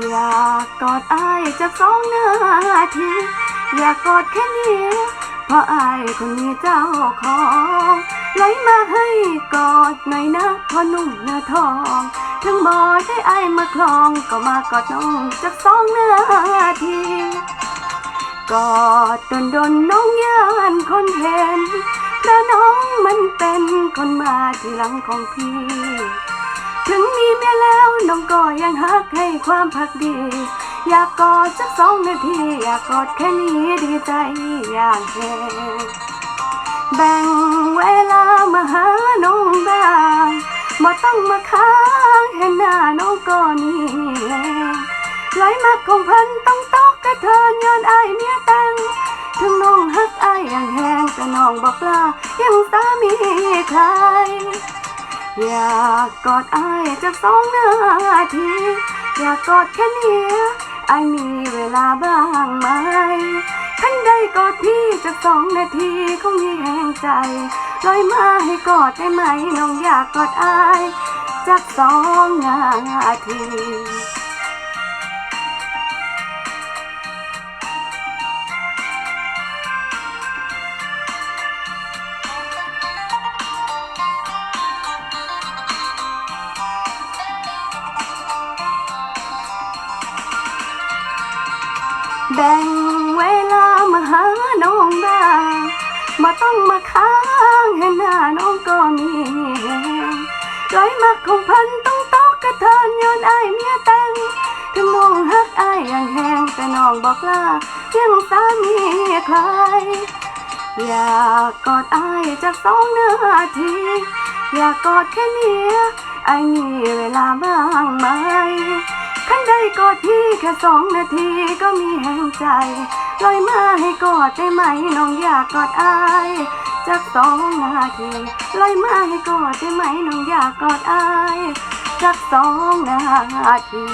อยากกอดอายจากสองนาที อยากกอดแค่นี้ เพราะอายคนนี้เจ้าของไหลมาให้กอดหน่อยนะพอนุ่มหน้าทอง ถึงบ่ได้อายมาคลองก็มากอดน้องจากสองนาทีกอดดนดนน้องยานคนเห็นเพราะน้องมันเป็นคนมาทีหลังของพี่ ถึงมีเมียแล้วน้องก็ยังฮักให้ความพักดี อยากกอดสักสองนาที อยากกอดแค่นี้ดีใจอย่างแท้แบ่งเวลามาหาน้องบ้างบ่ต้องมาค้างเห็นหน้าน้องก็มีแรงไหลมาของพันต้องตอกกระเทินย้อนอายเมียต่งถึงน้องฮักอายอย่างแหงแต่น้องบอกลายังสามีใคร อยากกอดไอจากสองนาที อยากกอดแค่นี้ไอมีเวลาบ้างไหมท่านได้กอดพี่จากสองนาทีคงมีแห่งใจลอยมาให้กอดได้ไหมน้องอยากกอดไอจากสองนาที แบ่งเวลามาหาน้องบ้างมาต้องมาค้างเห็นหน้าน้องก็มีแหงร้อยมักของพันต้องตอกกระเทินย้อนอเมียแต่งถึงน้องฮักไออย่างแหงแต่น้องบอกลายังสามีใคร อยากกอดไอจากสองนาที อยากกอดแค่เนี้ยอมีเวลาบ้างไหม ยกอดพี่แค่สองนาทีก็มีแห่งใจลอยมาให้กอดได้ไหมน้องอยากกอดอายจากสองนาทีลอยมาให้กอดได้ไหมน้องอยากกอดอายจากสองนาที